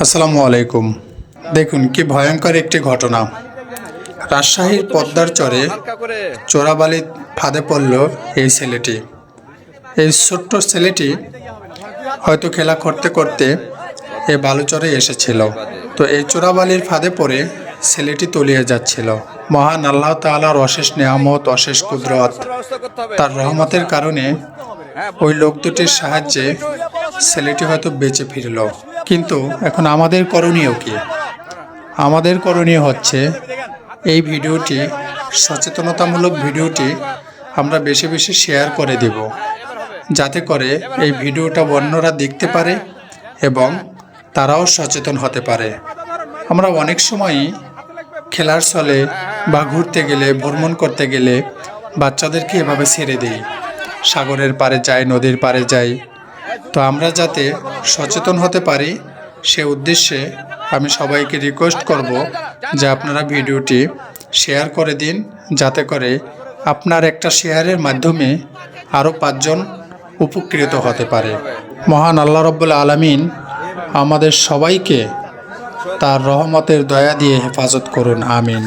আসসালামু আলাইকুম। দেখুন কি ভয়ঙ্কর একটি ঘটনা। রাজশাহীর পদ্মার চরে চোরাবালি ফাঁদে পড়ল এই ছেলেটি। এই ছোট্ট ছেলেটি হয়তো খেলা করতে করতে এই বালুচরে এসেছিল। তো এই চোরাবালির ফাঁদে পড়ে ছেলেটি তলিয়ে যাচ্ছিল। মহান আল্লাহ তাআলার অশেষ নেয়ামত অশেষ কুদরত তার রহমতের কারণে ওই লোক দুটির সাহায্যে ছেলেটি হয়তো বেঁচে ফিরল। কিন্তু এখন আমাদের করণীয় কি? আমাদের করণীয় হচ্ছে এই ভিডিওটি, সচেতনতামূলক ভিডিওটি আমরা বেশি বেশি শেয়ার করে দেব। যাতে করে এই ভিডিওটা অন্যরা দেখতে পারে এবং তারাও সচেতন হতে পারে। আমরা অনেক সময়ই খেলার ছলে বা ঘুরতে গেলে, ভ্রমণ করতে গেলে বাচ্চাদেরকে এভাবে ছেড়ে দিই। সাগরের পাড়ে যাই নদীর পাড়ে যাই তো আমরা যাতে সচেতন হতে পারি, সে উদ্দেশ্যে আমি সবাইকে রিকোয়েস্ট করব যে আপনারা ভিডিওটি শেয়ার করে দিন, যাতে করে আপনার একটা শেয়ারের মাধ্যমে আরও পাঁচজন উপকৃত হতে পারে। মহান আল্লাহ রব্বুল আলমিন আমাদের সবাইকে তার রহমতের দয়া দিয়ে হেফাজত করুন, আমিন।